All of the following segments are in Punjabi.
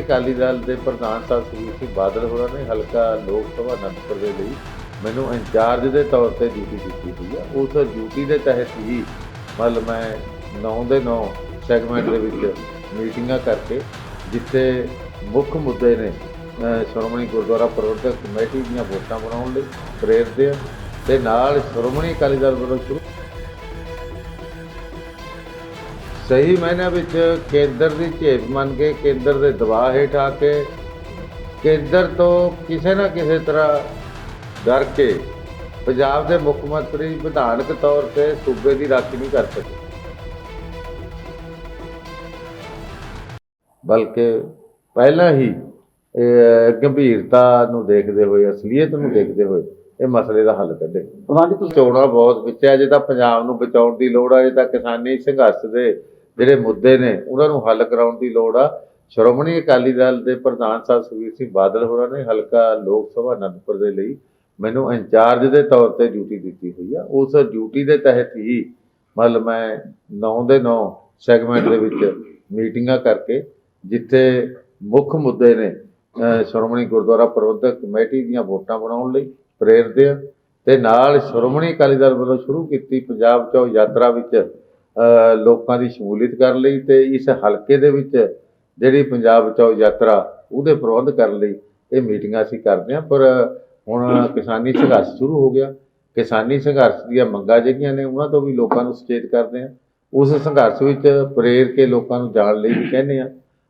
ਅਕਾਲੀ ਦਲ ਦੇ ਪ੍ਰਧਾਨ ਸਾਹਿਬ ਸੁਖਬੀਰ ਸਿੰਘ ਬਾਦਲ ਹੋਰਾਂ ਨੇ ਹਲਕਾ ਲੋਕ ਸਭਾ ਅਨੰਦਪੁਰ ਦੇ ਲਈ ਮੈਨੂੰ ਇੰਚਾਰਜ ਦੇ ਤੌਰ ਤੇ ਡਿਊਟੀ ਦਿੱਤੀ ਹੋਈ ਆ। ਉਸ ਡਿਊਟੀ ਦੇ ਤਹਿਤ ਹੀ ਮਤਲਬ ਮੈਂ 9 ਦੇ 9 ਸੈਗਮੈਂਟ ਦੇ ਵਿੱਚ ਮੀਟਿੰਗਾਂ ਕਰਕੇ, ਜਿੱਥੇ ਮੁੱਖ ਮੁੱਦੇ ਨੇ ਸ਼੍ਰੋਮਣੀ ਗੁਰਦੁਆਰਾ ਪ੍ਰਬੰਧਕ ਕਮੇਟੀ ਦੀਆਂ ਵੋਟਾਂ ਬਣਾਉਣ ਲਈ ਪ੍ਰੇਰਦੇ ਆ ਤੇ ਨਾਲ ਸ਼੍ਰੋਮਣੀ ਅਕਾਲੀ ਦਲ ਵੱਲੋਂ ਸ਼ੁਰੂ ਸਹੀ ਮਾਇਨਿਆਂ ਵਿੱਚ ਕੇਂਦਰ ਦੀ ਝੇਪ ਮੰਨ ਕੇ ਕੇਂਦਰ ਦੇ ਦਬਾਅ ਹੇਠ ਆ ਕੇ ਕੇਂਦਰ ਤੋਂ ਕਿਸੇ ਨਾ ਕਿਸੇ ਤਰ੍ਹਾਂ ਡਰ ਕੇ ਪੰਜਾਬ ਦੇ ਮੁੱਖ ਮੰਤਰੀ ਵਿਧਾਨਕ ਤੌਰ ਤੇ ਸੂਬੇ ਦੀ ਰਾਖੀ ਨਹੀਂ ਕਰ ਸਕੇ। ਬਲਕਿ ਪਹਿਲਾਂ ਹੀ ਗੰਭੀਰਤਾ ਨੂੰ ਦੇਖਦੇ ਹੋਏ ਅਸਲੀਅਤ ਨੂੰ ਦੇਖਦੇ ਹੋਏ ਇਹ ਮਸਲੇ ਦਾ ਹੱਲ ਕੱਢੇ। ਜੀ ਤੁਸੀਂ ਚੋਣਾਂ ਬਹੁਤ ਵਿੱਚ ਹੈ ਜੇ ਤਾਂ ਪੰਜਾਬ ਨੂੰ ਬਚਾਉਣ ਦੀ ਲੋੜ ਹੈ ਜੇ ਤਾਂ ਕਿਸਾਨੀ ਸੰਘਰਸ਼ ਦੇ ਜਿਹੜੇ ਮੁੱਦੇ ਨੇ, ਉਹਨਾਂ ਨੂੰ ਹੱਲ ਕਰਾਉਣ ਦੀ ਲੋੜ ਆ। ਸ਼੍ਰੋਮਣੀ ਅਕਾਲੀ ਦਲ ਦੇ ਪ੍ਰਧਾਨ ਸਾਹਿਬ ਸੁਖਬੀਰ ਸਿੰਘ ਬਾਦਲ ਹੋਰਾਂ ਨੇ ਹਲਕਾ ਲੋਕ ਸਭਾ ਅਨੰਦਪੁਰ ਦੇ ਲਈ ਮੈਨੂੰ ਇੰਚਾਰਜ ਦੇ ਤੌਰ ਤੇ ਡਿਊਟੀ ਦਿੱਤੀ ਹੋਈ ਆ। ਉਸ ਡਿਊਟੀ ਦੇ ਤਹਿਤ ਹੀ ਮਤਲਬ ਮੈਂ 9 ਦੇ 9 ਸੈਗਮੈਂਟ ਦੇ ਵਿੱਚ ਮੀਟਿੰਗਾਂ ਕਰਕੇ, ਜਿੱਥੇ ਮੁੱਖ ਮੁੱਦੇ ਨੇ ਸ਼੍ਰੋਮਣੀ ਗੁਰਦੁਆਰਾ ਪ੍ਰਬੰਧਕ ਕਮੇਟੀ ਦੀਆਂ ਵੋਟਾਂ ਬਣਾਉਣ ਲਈ ਪ੍ਰੇਰਦੇ ਆ। ਤੇ ਨਾਲ ਸ਼੍ਰੋਮਣੀ ਅਕਾਲੀ ਦਲ ਵੱਲੋਂ ਸ਼ੁਰੂ ਕੀਤੀ ਪੰਜਾਬ ਚੋਂ ਯਾਤਰਾ ਵਿੱਚ ਲੋਕਾਂ ਦੀ ਸ਼ਮੂਲੀਅਤ ਕਰਨ ਲਈ ਤੇ ਇਸ ਹਲਕੇ ਦੇ ਵਿੱਚ ਜਿਹੜੀ ਪੰਜਾਬ ਚੋਂ ਯਾਤਰਾ ਉਹਦੇ ਪ੍ਰਬੰਧ ਕਰਨ ਲਈ ਇਹ ਮੀਟਿੰਗਾਂ ਅਸੀਂ ਕਰਦੇ ਹਾਂ। ਪਰ ਹੁਣ ਕਿਸਾਨੀ ਸੰਘਰਸ਼ ਸ਼ੁਰੂ ਹੋ ਗਿਆ। ਕਿਸਾਨੀ ਸੰਘਰਸ਼ ਦੀਆਂ ਮੰਗਾਂ ਜਿਹੜੀਆਂ ਨੇ ਉਹਨਾਂ ਤੋਂ ਵੀ ਲੋਕਾਂ ਨੂੰ ਸੁਚੇਤ ਕਰਦੇ ਹਾਂ। ਉਸ ਸੰਘਰਸ਼ ਵਿੱਚ ਪ੍ਰੇਰ ਕੇ ਲੋਕਾਂ ਨੂੰ ਜਾਣ ਲਈ ਵੀ ਕਹਿੰਦੇ ਆ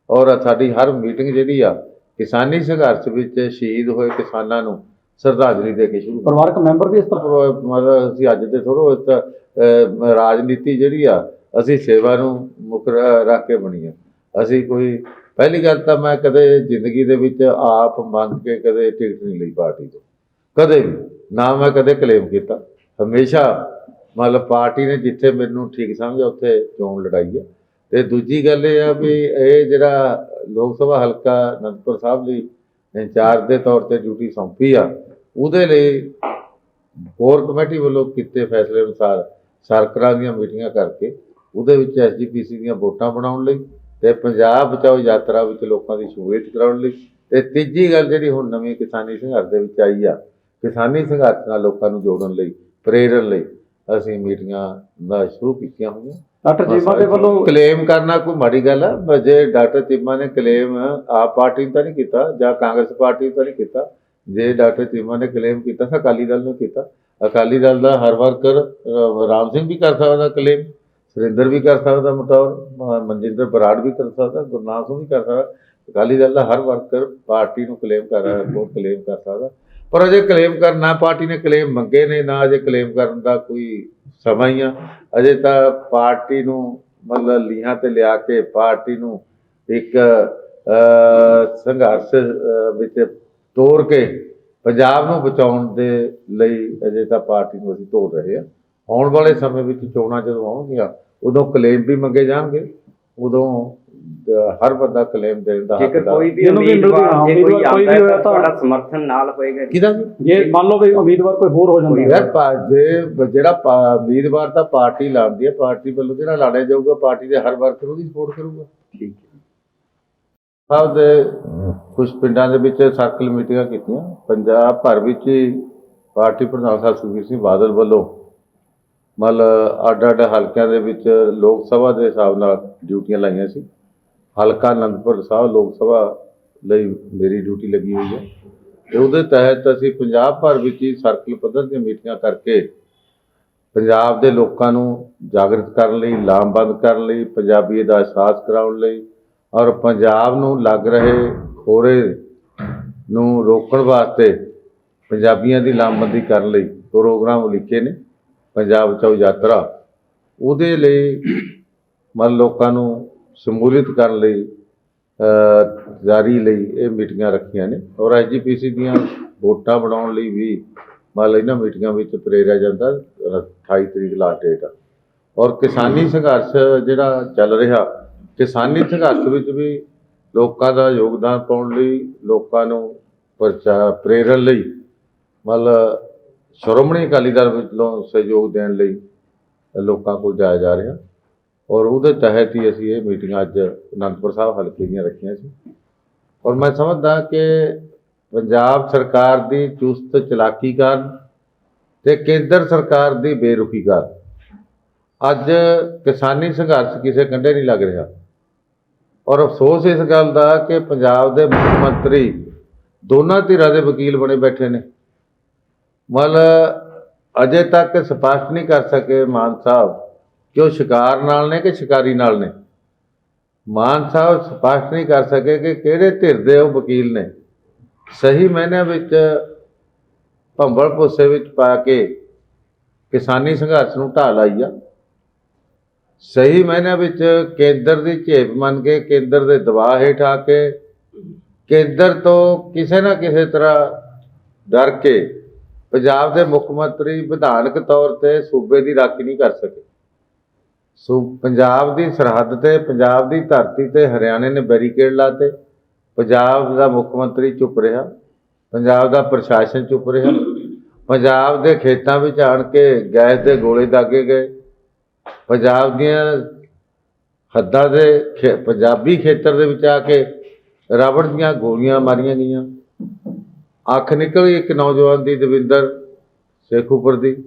ਔਰ ਸਾਡੀ ਹਰ ਮੀਟਿੰਗ ਜਿਹੜੀ ਆ ਕਿਸਾਨੀ ਸੰਘਰਸ਼ ਵਿੱਚ ਸ਼ਹੀਦ ਹੋਏ ਕਿਸਾਨਾਂ ਨੂੰ ਸ਼ਰਧਾਂਜਲੀ ਦੇ ਕੇ ਸ਼ੁਰੂ ਪਰਿਵਾਰਕ ਮੈਂਬਰ ਵੀ ਇਸ ਤਰ੍ਹਾਂ? ਅਸੀਂ ਅੱਜ ਦੇ ਥੋੜੋ ਰਾਜਨੀਤੀ ਜਿਹੜੀ ਆ, ਅਸੀਂ ਸੇਵਾ ਨੂੰ ਮੁੱਖ ਰੱਖ ਕੇ ਬਣੀ ਆ। ਅਸੀਂ ਕੋਈ, ਪਹਿਲੀ ਗੱਲ ਤਾਂ ਮੈਂ ਕਦੇ ਜ਼ਿੰਦਗੀ ਦੇ ਵਿੱਚ ਆਪ ਮੰਗ ਕੇ ਕਦੇ ਟਿਕਟ ਨਹੀਂ ਲਈ ਪਾਰਟੀ ਤੋਂ। ਕਦੇ ਵੀ, ਨਾ ਮੈਂ ਕਦੇ ਕਲੇਮ ਕੀਤਾ। ਹਮੇਸ਼ਾ, ਮਤਲਬ ਪਾਰਟੀ ਨੇ ਜਿੱਥੇ ਮੈਨੂੰ ਠੀਕ ਸਮਝਿਆ, ਉੱਥੇ ਚੋਣ ਲੜਾਈ ਆ। ਤੇ ਦੂਜੀ ਗੱਲ ਇਹ ਆ ਵੀ ਇਹ ਜਿਹੜਾ ਲੋਕ ਸਭਾ ਹਲਕਾ ਅਨੰਦਪੁਰ ਸਾਹਿਬ ਲਈ ਇੰਚਾਰਜ ਦੇ ਤੌਰ ਤੇ ਡਿਊਟੀ ਸੌਂਪੀ ਆ, ਉਹਦੇ ਲਈ ਹੋਰ ਕਮੇਟੀ ਵੱਲੋਂ ਕੀਤੇ ਫੈਸਲੇ ਅਨੁਸਾਰ ਸਰਕਰਾਂ ਦੀਆਂ ਮੀਟਿੰਗਾਂ ਕਰਕੇ ਉਹਦੇ ਵਿੱਚ ਐਸਜੀਪੀਸੀ ਦੀਆਂ ਵੋਟਾਂ ਬਣਾਉਣ ਲਈ ਤੇ ਪੰਜਾਬ ਬਚਾਓ ਯਾਤਰਾ ਵਿੱਚ ਲੋਕਾਂ ਦੀ ਸ਼ਮੂਲੀਅਤ ਕਰਾਉਣ ਲਈ। ਤੇ ਤੀਜੀ ਗੱਲ ਜਿਹੜੀ ਹੁਣ ਨਵੀਂ ਕਿਸਾਨੀ ਸੰਘਰਸ਼ ਦੇ ਵਿੱਚ ਆਈ ਆ ਕਿਸਾਨੀ ਸੰਘਰਸ਼ ਨਾਲ ਲੋਕਾਂ ਨੂੰ ਜੋੜਨ ਲਈ ਪ੍ਰੇਰਣ ਲਈ ਅਸੀਂ ਮੀਟਿੰਗਾਂ ਦਾ ਸ਼ੁਰੂ ਕੀਤੀਆਂ ਹੋਈਆਂ। ਡਾਕਟਰ ਜੀਵਾ ਦੇ ਵੱਲੋਂ ਕਲੇਮ ਕਰਨਾ ਕੋਈ ਮਾੜੀ ਗੱਲ ਆ ਜੇ ਡਾਕਟਰ ਚੀਮਾ ਨੇ ਕਲੇਮ ਆਪ ਪਾਰਟੀ ਤਾਂ ਨਹੀਂ ਕੀਤਾ ਜਾਂ ਕਾਂਗਰਸ ਪਾਰਟੀ ਤਾਂ ਨਹੀਂ ਕੀਤਾ ਜੇ ਡਾਕਟਰ ਚੀਮਾ ਨੇ ਕਲੇਮ ਕੀਤਾ ਤਾਂ ਅਕਾਲੀ ਦਲ ਨੇ ਕੀਤਾ। ਅਕਾਲੀ ਦਲ ਦਾ ਹਰ ਵਰਕਰ ਅ, ਰਾਮ ਸਿੰਘ ਵੀ ਕਰ ਸਕਦਾ ਕਲੇਮ ਸੁਰਿੰਦਰ ਵੀ ਕਰ ਸਕਦਾ ਮਟੌਰ ਮਨਜਿੰਦਰ ਬਰਾੜ ਵੀ ਕਰ ਸਕਦਾ ਗੁਰਨਾਮ ਸਿੰਘ ਵੀ ਕਰ ਸਕਦਾ। ਅਕਾਲੀ ਦਲ ਦਾ ਹਰ ਵਰਕਰ ਪਾਰਟੀ ਨੂੰ ਕਲੇਮ ਕਰ ਉਹ ਕਲੇਮ ਕਰ ਸਕਦਾ। ਪਰ ਅਜੇ ਕਲੇਮ ਕਰਨਾ ਪਾਰਟੀ ਨੇ ਕਲੇਮ ਮੰਗੇ ਨੇ ਨਾ ਅਜੇ ਕਲੇਮ ਕਰਨ ਦਾ ਕੋਈ ਸਮਾਂ ਹੀ ਆ। ਅਜੇ ਤਾਂ ਪਾਰਟੀ ਨੂੰ ਮਤਲਬ ਲੀਹਾਂ ਤੇ ਲਿਆ ਕੇ ਪਾਰਟੀ ਨੂੰ ਇੱਕ ਸੰਘਰਸ਼ ਵਿੱਚ ਤੋੜ ਕੇ ਪੰਜਾਬ ਨੂੰ ਬਚਾਉਣ ਦੇ ਲਈ ਅਜੇ ਤਾਂ ਪਾਰਟੀ ਨੂੰ ਅਸੀਂ ਤੋੜ ਰਹੇ ਹਾਂ। ਆਉਣ ਵਾਲੇ ਸਮੇਂ ਵਿੱਚ ਚੋਣਾਂ ਜਦੋਂ ਆਉਣਗੀਆਂ ਉਦੋਂ ਕਲੇਮ ਵੀ ਮੰਗੇ ਜਾਣਗੇ। ਉਦੋਂ ਹਰ ਬੰਦਾ ਕਲੇਮ ਦੇਣ ਦਾ ਜੇਕਰ ਹੱਕਦਾਰ ਕੋਈ ਵੀ ਜਿਹਨੂੰ ਵੀ ਉਮੀਦਵਾਰ ਜੇ ਕੋਈ ਆਉਂਦਾ ਹੈ ਤੁਹਾਡਾ ਸਮਰਥਨ ਨਾਲ ਹੋਏਗਾ। ਕਿਹਦਾ ਜੀ? ਮੰਨ ਲਓ ਵੀ ਉਮੀਦਵਾਰ ਕੋਈ ਹੋਰ ਹੋ ਜਾਂਦਾ ਯਾਰ ਜੇ ਜਿਹੜਾ ਉਮੀਦਵਾਰ ਤਾਂ ਪਾਰਟੀ ਲਾਉਂਦੀ ਹੈ ਪਾਰਟੀ ਵੱਲੋਂ ਜਿਹੜਾ ਲਾੜਿਆ ਜਾਊਗਾ ਪਾਰਟੀ ਦੇ ਹਰ ਵਰਕਰ ਉਹਦੀ ਸਪੋਰਟ ਕਰੂਗਾ। ਠੀਕ ਸਾਹਿਬ ਦੇ ਕੁਝ ਪਿੰਡਾਂ ਦੇ ਵਿੱਚ ਸਰਕਲ ਮੀਟਿੰਗਾਂ ਕੀਤੀਆਂ। ਪੰਜਾਬ ਭਰ ਵਿੱਚ ਹੀ ਪਾਰਟੀ ਪ੍ਰਧਾਨ ਸਾਹਿਬ ਸੁਖਬੀਰ ਸਿੰਘ ਬਾਦਲ ਵੱਲੋਂ ਮਤਲਬ ਅੱਡ ਅੱਡ ਹਲਕਿਆਂ ਦੇ ਵਿੱਚ ਲੋਕ ਸਭਾ ਦੇ ਹਿਸਾਬ ਨਾਲ ਡਿਊਟੀਆਂ ਲਾਈਆਂ ਸੀ। ਹਲਕਾ ਅਨੰਦਪੁਰ ਸਾਹਿਬ ਲੋਕ ਸਭਾ ਲਈ ਮੇਰੀ ਡਿਊਟੀ ਲੱਗੀ ਹੋਈ ਹੈ। ਤੇ ਉਹਦੇ ਤਹਿਤ ਅਸੀਂ ਪੰਜਾਬ ਭਰ ਵਿੱਚ ਹੀ ਸਰਕਲ ਪੱਧਰ ਦੀਆਂ ਮੀਟਿੰਗਾਂ ਕਰਕੇ ਪੰਜਾਬ ਦੇ ਲੋਕਾਂ ਨੂੰ ਜਾਗਰਤ ਕਰਨ ਲਈ, ਲਾਮਬੰਦ ਕਰਨ ਲਈ ਪੰਜਾਬੀਅਤ ਦਾ ਅਹਿਸਾਸ ਕਰਾਉਣ ਲਈ ਔਰ ਪੰਜਾਬ ਨੂੰ ਲੱਗ ਰਹੇ ਖੋਰੇ ਨੂੰ ਰੋਕਣ ਵਾਸਤੇ ਪੰਜਾਬੀਆਂ ਦੀ ਲਾਮਬੰਦੀ ਕਰਨ ਲਈ ਪ੍ਰੋਗਰਾਮ ਲਿਖੇ ਨੇ ਪੰਜਾਬ ਚੋਂ ਯਾਤਰਾ। ਉਹਦੇ ਲਈ ਮਨ ਲੋਕਾਂ ਨੂੰ ਸ਼ਮੂਲੀਅਤ ਕਰਨ ਲਈ ਅ, ਜਾਰੀ ਲਈ ਇਹ ਮੀਟਿੰਗਾਂ ਰੱਖੀਆਂ ਨੇ। ਔਰ ਐਜੀਪੀਸੀ ਦੀਆਂ ਵੋਟਾਂ ਬਣਾਉਣ ਲਈ ਵੀ ਮੰਨ ਇਹਨਾਂ ਮੀਟਿੰਗਾਂ ਵਿੱਚ ਪ੍ਰੇਰਿਆ ਜਾਂਦਾ ਅ, 28 ਤਰੀਕ ਲਾਸਟ ਡੇਟ ਆ। ਔਰ ਕਿਸਾਨੀ ਸੰਘਰਸ਼ ਜਿਹੜਾ ਚੱਲ ਰਿਹਾ ਕਿਸਾਨੀ ਸੰਘਰਸ਼ ਵਿੱਚ ਵੀ ਲੋਕਾਂ ਦਾ ਯੋਗਦਾਨ ਪਾਉਣ ਲਈ, ਲੋਕਾਂ ਨੂੰ ਪ੍ਰਚਾ, ਪ੍ਰੇਰਨ ਲਈ, ਮਤਲਬ ਸ਼੍ਰੋਮਣੀ ਅਕਾਲੀ ਦਲ ਵਿੱਚੋਂ ਸਹਿਯੋਗ ਦੇਣ ਲਈ ਲੋਕਾਂ ਕੋਲ ਜਾਇਆ ਜਾ ਰਿਹਾ। ਔਰ ਉਹਦੇ ਤਹਿਤ ਹੀ ਅਸੀਂ ਇਹ ਮੀਟਿੰਗਾਂ ਅੱਜ ਅਨੰਦਪੁਰ ਸਾਹਿਬ ਹਲਕੇ ਦੀਆਂ ਰੱਖੀਆਂ ਸੀ। ਔਰ ਮੈਂ ਸਮਝਦਾ ਕਿ ਪੰਜਾਬ ਸਰਕਾਰ ਦੀ ਚੁਸਤ ਚਲਾਕੀ ਕਾਰਨ ਤੇ ਕੇਂਦਰ ਸਰਕਾਰ ਦੀ ਬੇਰੁਖੀ ਕਾਰਨ ਅੱਜ ਕਿਸਾਨੀ ਸੰਘਰਸ਼ ਕਿਸੇ ਕੰਢੇ ਨਹੀਂ ਲੱਗ ਰਿਹਾ। ਔਰ ਅਫਸੋਸ ਇਸ ਗੱਲ ਦਾ ਕਿ ਪੰਜਾਬ ਦੇ ਮੁੱਖ ਮੰਤਰੀ ਦੋਨਾਂ ਧਿਰਾਂ ਦੇ ਵਕੀਲ ਬਣੇ ਬੈਠੇ ਨੇ। ਮਤਲਬ ਅਜੇ ਤੱਕ ਸਪਸ਼ਟ ਨਹੀਂ ਕਰ ਸਕੇ ਮਾਨ ਸਾਹਿਬ ਕਿ ਉਹ ਸ਼ਿਕਾਰ ਨਾਲ ਨੇ ਕਿ ਸ਼ਿਕਾਰੀ ਨਾਲ ਨੇ। ਮਾਨ ਸਾਹਿਬ ਸਪਸ਼ਟ ਨਹੀਂ ਕਰ ਸਕੇ ਕਿ ਕਿਹੜੇ ਧਿਰ ਦੇ ਉਹ ਵਕੀਲ ਨੇ। ਸਹੀ ਮਾਇਨਿਆਂ ਵਿੱਚ ਭੰਬਲ ਭੁੱਸੇ ਵਿੱਚ ਪਾ ਕੇ ਕਿਸਾਨੀ ਸੰਘਰਸ਼ ਨੂੰ ਢਾਹ ਲਾਈ ਆ। ਸਹੀ ਮਾਇਨਿਆਂ ਵਿੱਚ ਕੇਂਦਰ ਦੀ ਝੇਪ ਮੰਨ ਕੇ ਕੇਂਦਰ ਦੇ ਦਬਾਅ ਹੇਠ ਆ ਕੇ ਕੇਂਦਰ ਤੋਂ ਕਿਸੇ ਨਾ ਕਿਸੇ ਤਰ੍ਹਾਂ ਡਰ ਕੇ ਪੰਜਾਬ ਦੇ ਮੁੱਖ ਮੰਤਰੀ ਵਿਧਾਨਕ ਤੌਰ ਤੇ ਸੂਬੇ ਦੀ ਰਾਖੀ ਨਹੀਂ ਕਰ ਸਕੇ। ਸੋ ਪੰਜਾਬ ਦੀ ਸਰਹੱਦ ਤੇ, ਪੰਜਾਬ ਦੀ ਧਰਤੀ ਤੇ ਹਰਿਆਣੇ ਨੇ ਬੈਰੀਕੇਡ ਲਾਤੇ। ਪੰਜਾਬ ਦਾ ਮੁੱਖ ਮੰਤਰੀ ਚੁੱਪ ਰਿਹਾ। ਪੰਜਾਬ ਦਾ ਪ੍ਰਸ਼ਾਸਨ ਚੁੱਪ ਰਿਹਾ। ਪੰਜਾਬ ਦੇ ਖੇਤਾਂ ਵਿੱਚ ਆਣ ਕੇ ਗੈਸ ਦੇ ਗੋਲੇ ਦਾਗੇ ਗਏ। ਪੰਜਾਬ ਦੀਆਂ ਹੱਦਾਂ ਦੇ ਖੇ- ਪੰਜਾਬੀ ਖੇਤਰ ਦੇ ਵਿੱਚ ਆ ਕੇ ਰਬੜ ਦੀਆਂ ਗੋਲੀਆਂ ਮਾਰੀਆਂ ਗਈਆਂ। ਅੱਖ ਨਿਕਲੀ ਇੱਕ ਨੌਜਵਾਨ ਦੀ, ਦਵਿੰਦਰ ਸੇਖੂਪੁਰ ਦੀ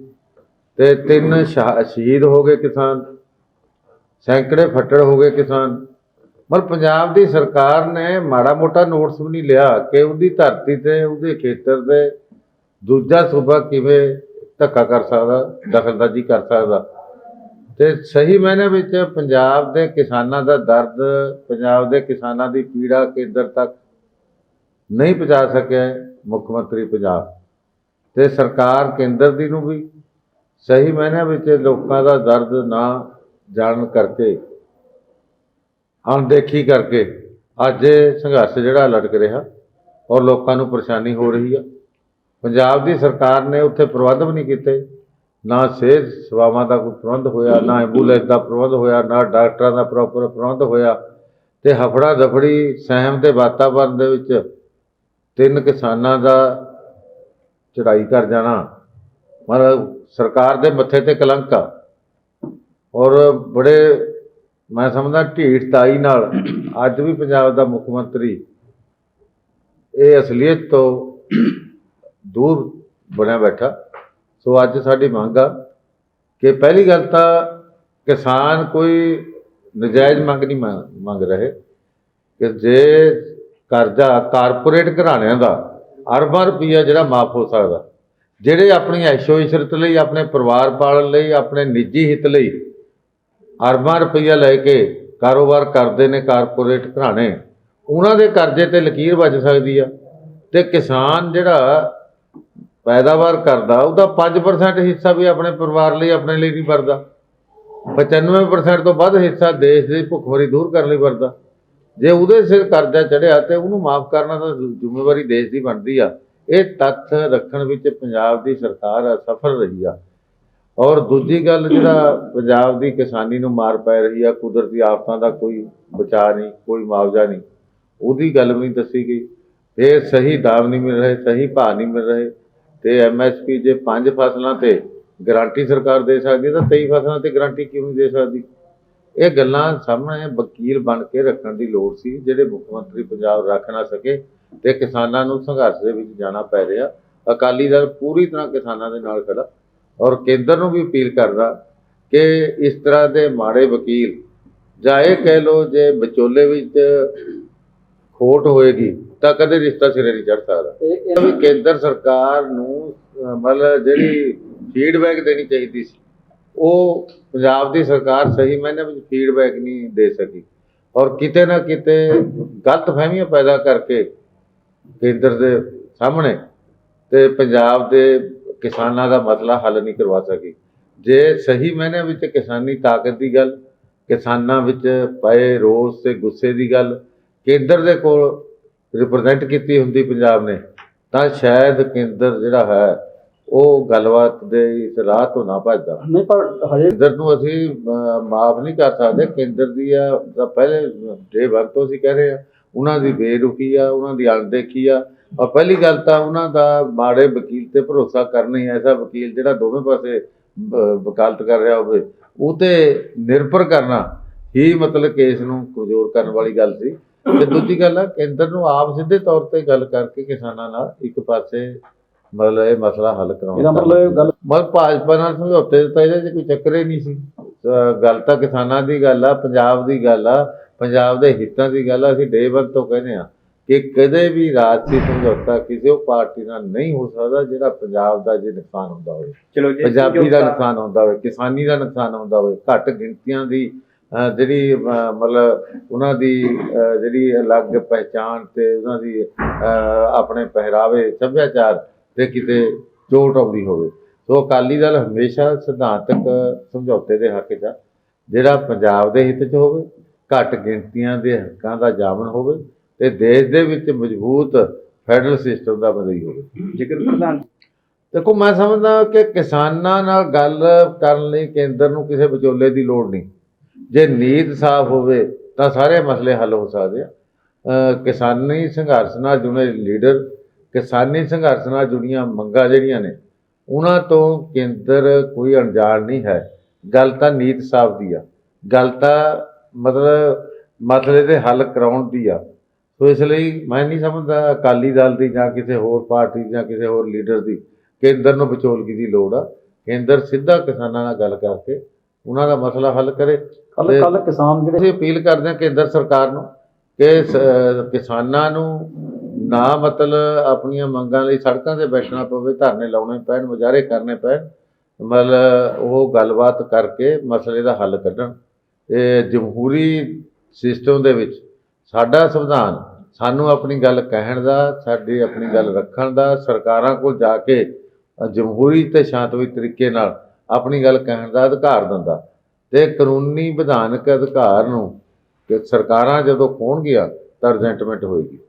ਤੇ ਤਿੰਨ ਸ਼ਹਾ- ਸ਼ਹੀਦ ਹੋ ਗਏ ਕਿਸਾਨ, ਸੈਂਕੜੇ ਫੱਟੜ ਹੋ ਗਏ ਕਿਸਾਨ। ਮਤਲਬ ਪੰਜਾਬ ਦੀ ਸਰਕਾਰ ਨੇ ਮਾੜਾ ਮੋਟਾ ਨੋਟਸ ਵੀ ਨਹੀਂ ਲਿਆ ਕਿ ਉਹਦੀ ਧਰਤੀ ਤੇ, ਉਹਦੇ ਖੇਤਰ ਦੇ ਦੂਜਾ ਸੂਬਾ ਕਿਵੇਂ ਧੱਕਾ ਕਰ ਸਕਦਾ ਦਖਲਦਾਜ਼ੀ ਕਰ ਸਕਦਾ। ਤੇ ਸਹੀ ਮਾਇਨੇ ਵਿੱਚ ਪੰਜਾਬ ਦੇ ਕਿਸਾਨਾਂ ਦਾ ਦਰਦ, ਪੰਜਾਬ ਦੇ ਕਿਸਾਨਾਂ ਦੀ ਪੀੜਾ ਕੇਂਦਰ ਤੱਕ ਨਹੀਂ ਪਹੁੰਚਾ ਸਕਿਆ ਮੁੱਖ ਮੰਤਰੀ ਪੰਜਾਬ। ਤੇ ਸਰਕਾਰ ਕੇਂਦਰ ਦੀ ਨੂੰ ਵੀ ਸਹੀ ਮਾਇਨੇ ਵਿੱਚ ਲੋਕਾਂ ਦਾ ਦਰਦ ਨਾ ਜਾਣਨ ਕਰਕੇ, ਅਣਦੇਖੀ ਕਰਕੇ ਅੱਜ ਇਹ ਸੰਘਰਸ਼ ਜਿਹੜਾ ਲਟਕ ਰਿਹਾ ਔਰ ਲੋਕਾਂ ਨੂੰ ਪਰੇਸ਼ਾਨੀ ਹੋ ਰਹੀ ਆ। ਪੰਜਾਬ ਦੀ ਸਰਕਾਰ ਨੇ ਉੱਥੇ ਪ੍ਰਬੰਧ ਵੀ ਨਹੀਂ ਕੀਤੇ। ਨਾ ਸਿਹਤ ਸੇਵਾਵਾਂ ਦਾ ਕੋਈ ਪ੍ਰਬੰਧ ਹੋਇਆ, ਨਾ ਐਂਬੂਲੈਂਸ ਦਾ ਪ੍ਰਬੰਧ ਹੋਇਆ, ਨਾ ਡਾਕਟਰਾਂ ਦਾ ਪ੍ਰੋਪਰ ਪ੍ਰਬੰਧ ਹੋਇਆ ਤੇ ਹਫੜਾ ਦਫੜੀ ਸਹਿਮ ਦੇ ਵਾਤਾਵਰਣ ਦੇ ਵਿੱਚ ਤਿੰਨ ਕਿਸਾਨਾਂ ਦਾ ਚੜਾਈ ਕਰ ਜਾਣਾ, ਮਤਲਬ ਸਰਕਾਰ ਦੇ ਮੱਥੇ ਤੇ ਕਲੰਕ ਆ। ਔਰ ਬੜੇ ਮੈਂ ਸਮਝਦਾ ਢੀਠਤਾਈ ਨਾਲ ਅੱਜ ਵੀ ਪੰਜਾਬ ਦਾ ਮੁੱਖ ਮੰਤਰੀ ਇਹ ਅਸਲੀਅਤ ਤੋਂ ਦੂਰ ਬਣਿਆ ਬੈਠਾ। ਸੋ ਅੱਜ ਸਾਡੀ ਮੰਗ ਆ ਕਿ ਪਹਿਲੀ ਗੱਲ ਤਾਂ ਕਿਸਾਨ ਕੋਈ ਨਜਾਇਜ਼ ਮੰਗ ਨਹੀਂ ਮੰਗ ਮੰਗ ਰਹੇ। ਕਿ ਜੇ ਕਰਜ਼ਾ ਕਾਰਪੋਰੇਟ ਘਰਾਣਿਆਂ ਦਾ ਅਰਬਾਂ ਰੁਪਈਆ ਜਿਹੜਾ ਮਾਫ ਹੋ ਸਕਦਾ, ਜਿਹੜੇ ਆਪਣੀ ਐਸ਼ੋ ਇਸ਼ਰਤ ਲਈ, ਆਪਣੇ ਪਰਿਵਾਰ ਪਾਲਣ ਲਈ, ਆਪਣੇ ਨਿੱਜੀ ਹਿੱਤ ਲਈ ਅਰਬਾਂ ਰੁਪਈਆ ਲੈ ਕੇ ਕਾਰੋਬਾਰ ਕਰਦੇ ਨੇ ਕਾਰਪੋਰੇਟ ਘਰਾਣੇ, ਉਹਨਾਂ ਦੇ ਕਰਜ਼ੇ ਤੇ ਲਕੀਰ ਵੱਜ ਸਕਦੀ ਆ। ਤੇ ਕਿਸਾਨ ਜਿਹੜਾ ਪੈਦਾਵਾਰ ਕਰਦਾ, ਉਹਦਾ 5% ਹਿੱਸਾ ਵੀ ਆਪਣੇ ਪਰਿਵਾਰ ਲਈ, ਆਪਣੇ ਲਈ ਨਹੀਂ ਵਰਦਾ। 95% ਤੋਂ ਵੱਧ ਹਿੱਸਾ ਦੇਸ਼ ਦੀ ਭੁੱਖਮਰੀ ਦੂਰ ਕਰਨ ਲਈ ਵਰਦਾ। ਜੇ ਉਹਦੇ ਸਿਰ ਕਰਜ਼ਾ ਚੜਿਆ ਤੇ ਉਹਨੂੰ ਮਾਫ ਕਰਨਾ ਤਾਂ ਜ਼ਿੰਮੇਵਾਰੀ ਦੇਸ਼ ਦੀ ਬਣਦੀ ਆ। ਇਹ ਤੱਥ ਰੱਖਣ ਵਿੱਚ ਪੰਜਾਬ ਦੀ ਸਰਕਾਰ ਸਫਲ ਰਹੀ ਆ। ਔਰ ਦੂਜੀ ਗੱਲ ਜਿਹੜਾ ਪੰਜਾਬ ਦੀ ਕਿਸਾਨੀ ਨੂੰ ਮਾਰ ਪੈ ਰਹੀ ਆ, ਕੁਦਰਤੀ ਆਫਤਾਂ ਦਾ ਕੋਈ ਬਚਾਅ ਨਹੀਂ, ਕੋਈ ਮੁਆਵਜ਼ਾ ਨਹੀਂ, ਉਹਦੀ ਗੱਲ ਵੀ ਦੱਸੀ ਗਈ। ਤੇ ਸਹੀ ਦਾਮ ਨਹੀਂ ਮਿਲ ਰਹੇ, ਸਹੀ ਭਾਅ ਨਹੀਂ ਮਿਲ ਰਹੇ। ਤੇ ਐਮਐਸਪੀ ਜੇ ਪੰਜ ਫਸਲਾਂ ਤੇ ਗਾਰੰਟੀ ਸਰਕਾਰ ਦੇ ਸਕਦੀ ਤਾਂ 23 ਫਸਲਾਂ ਤੇ ਗਾਰੰਟੀ ਕਿਉਂ ਨਹੀਂ ਦੇ ਸਕਦੀ? ਇਹ ਗੱਲਾਂ ਸਾਹਮਣੇ ਵਕੀਲ ਬਣ ਕੇ ਰੱਖਣ ਦੀ ਲੋੜ ਸੀ, ਜਿਹੜੇ ਮੁੱਖ ਮੰਤਰੀ ਪੰਜਾਬ ਰੱਖ ਨਾ ਸਕੇ ਤੇ ਕਿਸਾਨਾਂ ਨੂੰ ਸੰਘਰਸ਼ ਦੇ ਵਿੱਚ ਜਾਣਾ ਪੈ ਰਿਹਾ। ਅਕਾਲੀ ਦਲ ਪੂਰੀ ਤਰ੍ਹਾਂ ਕਿਸਾਨਾਂ ਦੇ ਨਾਲ ਖੜਾ ਔਰ ਕੇਂਦਰ ਨੂੰ ਵੀ ਅਪੀਲ ਕਰਦਾ ਕਿ ਇਸ ਤਰ੍ਹਾਂ ਦੇ ਮਾੜੇ ਵਕੀਲ, ਜਾਂ ਇਹ ਕਹਿ ਲਓ ਜੇ ਵਿਚੋਲੇ ਵਿੱਚ ਖੋਟ ਹੋਏਗੀ ਤਾਂ ਕਦੇ ਰਿਸ਼ਤਾ ਸਿਰੇ ਨਹੀਂ ਚੜ ਸਕਦਾ। ਇਹ ਵੀ ਕੇਂਦਰ ਸਰਕਾਰ ਨੂੰ ਮਤਲਬ ਜਿਹੜੀ ਫੀਡਬੈਕ ਦੇਣੀ ਚਾਹੀਦੀ ਸੀ ਉਹ ਪੰਜਾਬ ਦੀ ਸਰਕਾਰ ਸਹੀ ਮਾਇਨੇ ਵਿੱਚ ਫੀਡਬੈਕ ਨਹੀਂ ਦੇ ਸਕੀ। ਔਰ ਕਿਤੇ ਨਾ ਕਿਤੇ ਗਲਤ ਫਹਿਮੀਆਂ ਪੈਦਾ ਕਰਕੇ ਕੇਂਦਰ ਦੇ ਸਾਹਮਣੇ ਤੇ ਪੰਜਾਬ ਦੇ ਕਿਸਾਨਾਂ ਦਾ ਮਸਲਾ ਹੱਲ ਨਹੀਂ ਕਰਵਾ ਸਕੀ। ਜੇ ਸਹੀ ਮਾਇਨੇ ਵਿੱਚ ਕਿਸਾਨੀ ਤਾਕਤ ਦੀ ਗੱਲ ਕਿਸਾਨਾਂ ਵਿੱਚ ਪਏ ਰੋਸ ਤੇ ਗੁੱਸੇ ਦੀ ਗੱਲ ਕੇਂਦਰ ਦੇ ਕੋਲ ਰਿਪਰੈਜ਼ੈਂਟ ਕੀਤੀ ਹੁੰਦੀ ਪੰਜਾਬ ਨੇ ਤਾਂ ਸ਼ਾਇਦ ਕੇਂਦਰ ਜਿਹੜਾ ਹੈ ਉਹ ਗੱਲਬਾਤ ਦੇ ਇਸ ਰਾਹ ਤੋਂ ਨਾ ਭੱਜਦਾ। ਨਹੀਂ ਪਰ ਹਜੇ ਕੇਂਦਰ ਨੂੰ ਅਸੀਂ ਮਾਫ ਨਹੀਂ ਕਰ ਸਕਦੇ ਕੇਂਦਰ ਦੀ ਆ ਤਾਂ ਪਹਿਲੇ ਡੇ ਵਕਤ ਤੋਂ ਅਸੀਂ ਕਹਿ ਰਹੇ ਆ ਉਹਨਾਂ ਦੀ ਬੇਰੁਖੀ ਆ ਉਹਨਾਂ ਦੀ ਅਣਦੇਖੀ ਆ। ਔਰ ਪਹਿਲੀ ਗੱਲ ਤਾਂ ਉਹਨਾਂ ਦਾ ਮਾੜੇ ਵਕੀਲ ਤੇ ਭਰੋਸਾ ਕਰਨਾ ਹੀ ਐਸਾ ਵਕੀਲ ਜਿਹੜਾ ਦੋਵੇਂ ਪਾਸੇ ਵਕਾਲਤ ਕਰ ਰਿਹਾ ਹੋਵੇ ਉਹ ਤੇ ਨਿਰਭਰ ਕਰਨਾ ਹੀ ਮਤਲਬ ਕੇਸ ਨੂੰ ਕਮਜ਼ੋਰ ਕਰਨ ਵਾਲੀ ਗੱਲ ਸੀ। ਤੇ ਦੂਜੀ ਗੱਲ ਆ ਕੇਂਦਰ ਨੂੰ ਆਪ ਸਿੱਧੇ ਤੌਰ ਤੇ ਗੱਲ ਕਰਕੇ ਕਿਸਾਨਾਂ ਨਾਲ ਇੱਕ ਪਾਸੇ ਮਤਲਬ ਇਹ ਮਸਲਾ ਹੱਲ ਕਰਾਉਣਾ ਇਹਦਾ ਮਤਲਬ ਇਹ ਗੱਲ ਮਤਲਬ ਭਾਜਪਾ ਨਾਲ ਸਮਝੌਤੇ ਤਾਂ ਇਹਦੇ 'ਚ ਕੋਈ ਚੱਕਰ ਹੀ ਨਹੀਂ ਸੀ। ਗੱਲ ਤਾਂ ਕਿਸਾਨਾਂ ਦੀ ਗੱਲ ਆ ਪੰਜਾਬ ਦੀ ਗੱਲ ਆ ਪੰਜਾਬ ਦੇ ਹਿੱਤਾਂ ਦੀ ਗੱਲ ਆ ਅਸੀਂ ਡੇ ਵਨ ਤੋਂ ਕਹਿੰਦੇ ਆ ਕਿ ਕਦੇ ਵੀ ਰਾਜਸੀ ਸਮਝੌਤਾ ਕਿਸੇ ਉਹ ਪਾਰਟੀ ਨਾਲ ਨਹੀਂ ਹੋ ਸਕਦਾ ਜਿਹੜਾ ਪੰਜਾਬ ਦਾ ਜੇ ਨੁਕਸਾਨ ਹੁੰਦਾ ਹੋਵੇ। ਚਲੋ ਜੀ ਪੰਜਾਬੀ ਦਾ ਨੁਕਸਾਨ ਹੁੰਦਾ ਹੋਵੇ ਕਿਸਾਨੀ ਦਾ ਨੁਕਸਾਨ ਹੁੰਦਾ ਹੋਵੇ ਘੱਟ ਗਿਣਤੀਆਂ ਦੀ ਜਿਹੜੀ ਮਤਲਬ ਉਹਨਾਂ ਦੀ ਜਿਹੜੀ ਅਲੱਗ ਪਹਿਚਾਣ ਤੇ ਉਹਨਾਂ ਦੀ ਆਪਣੇ ਪਹਿਰਾਵੇ ਸੱਭਿਆਚਾਰ ਤੇ ਕਿਤੇ ਚੋਟ ਆਉਂਦੀ ਹੋਵੇ। ਸੋ ਅਕਾਲੀ ਦਲ ਹਮੇਸ਼ਾ ਸਿਧਾਂਤਕ ਸਮਝੌਤੇ ਦੇ ਹੱਕ 'ਚ ਆ। ਜਿਹੜਾ ਪੰਜਾਬ ਦੇ ਹਿੱਤ 'ਚ ਹੋਵੇ ਘੱਟ ਗਿਣਤੀਆਂ ਦੇ ਹੱਕਾਂ ਦਾ ਜਾਮਨ ਹੋਵੇ ਤੇ ਦੇਸ਼ ਦੇ ਵਿੱਚ ਮਜ਼ਬੂਤ ਫੈਡਰਲ ਸਿਸਟਮ ਦਾ ਬਦਈ ਹੋਵੇ। ਜੇਕਰ ਪ੍ਰਧਾਨ ਦੇਖੋ ਮੈਂ ਸਮਝਦਾ ਕਿ ਕਿਸਾਨਾਂ ਨਾਲ ਗੱਲ ਕਰਨ ਲਈ ਕੇਂਦਰ ਨੂੰ ਕਿਸੇ ਵਿਚੋਲੇ ਦੀ ਲੋੜ ਨਹੀਂ। ਜੇ ਨੀਤ ਸਾਫ਼ ਹੋਵੇ ਤਾਂ ਸਾਰੇ ਮਸਲੇ ਹੱਲ ਹੋ ਸਕਦੇ ਆ। ਕਿਸਾਨੀ ਸੰਘਰਸ਼ ਨਾਲ ਜੁੜੇ ਲੀਡਰ, ਕਿਸਾਨੀ ਸੰਘਰਸ਼ ਨਾਲ ਜੁੜੀਆਂ ਮੰਗਾਂ ਜਿਹੜੀਆਂ ਨੇ, ਉਹਨਾਂ ਤੋਂ ਕੇਂਦਰ ਕੋਈ ਅਣਜਾਣ ਨਹੀਂ ਹੈ। ਗੱਲ ਤਾਂ ਨੀਤ ਸਾਫ਼ ਦੀ ਆ। ਗੱਲ ਤਾਂ ਮਤਲਬ ਮਸਲੇ ਦੇ ਹੱਲ ਕਰਾਉਣ ਦੀ ਆ। ਸੋ ਇਸ ਲਈ ਮੈਂ ਨਹੀਂ ਸਮਝਦਾ ਅਕਾਲੀ ਦਲ ਦੀ ਜਾਂ ਕਿਸੇ ਹੋਰ ਪਾਰਟੀ ਜਾਂ ਕਿਸੇ ਹੋਰ ਲੀਡਰ ਦੀ ਕੇਂਦਰ ਨੂੰ ਵਿਚੋਲਗੀ ਦੀ ਲੋੜ ਆ। ਕੇਂਦਰ ਸਿੱਧਾ ਕਿਸਾਨਾਂ ਨਾਲ ਗੱਲ ਕਰਕੇ ਉਹਨਾਂ ਦਾ ਮਸਲਾ ਹੱਲ ਕਰੇ ਕੱਲ ਕੱਲ ਕਿਸਾਨ ਜਿਹੜੇ ਅਸੀਂ ਅਪੀਲ ਕਰਦੇ ਹਾਂ ਕੇਂਦਰ ਸਰਕਾਰ ਨੂੰ ਕਿ ਕਿਸਾਨਾਂ ਨੂੰ ਨਾ ਮਤਲਬ ਆਪਣੀਆਂ ਮੰਗਾਂ ਲਈ ਸੜਕਾਂ ਤੇ ਬੈਠਣਾ ਪਵੇ ਧਰਨੇ ਲਾਉਣੇ ਪੈਣ ਮੁਜ਼ਾਹਰੇ ਕਰਨੇ ਪੈਣ ਮਤਲਬ ਉਹ ਗੱਲਬਾਤ ਕਰਕੇ ਮਸਲੇ ਦਾ ਹੱਲ ਕੱਢਣ। ਇਹ ਜਮਹੂਰੀ ਸਿਸਟਮ ਦੇ ਵਿੱਚ ਸਾਡਾ ਸੰਵਿਧਾਨ ਸਾਨੂੰ ਆਪਣੀ ਗੱਲ ਕਹਿਣ ਦਾ ਸਾਡੀ ਆਪਣੀ ਗੱਲ ਰੱਖਣ ਦਾ ਸਰਕਾਰਾਂ ਕੋਲ ਜਾ ਕੇ ਜਮਹੂਰੀ ਤੇ ਸ਼ਾਂਤਮਈ ਤਰੀਕੇ ਨਾਲ ਆਪਣੀ ਗੱਲ ਕਹਿਣ ਦਾ ਅਧਿਕਾਰ ਦਿੰਦਾ। ਤੇ ਕਾਨੂੰਨੀ ਵਿਧਾਨਕ ਅਧਿਕਾਰ ਨੂੰ ਕਿ ਸਰਕਾਰਾਂ ਜਦੋਂ ਖੋਣਗੀਆਂ ਤਾਂ ਰਿਜ਼ੈਂਟਮੈਂਟ ਹੋਏਗੀ।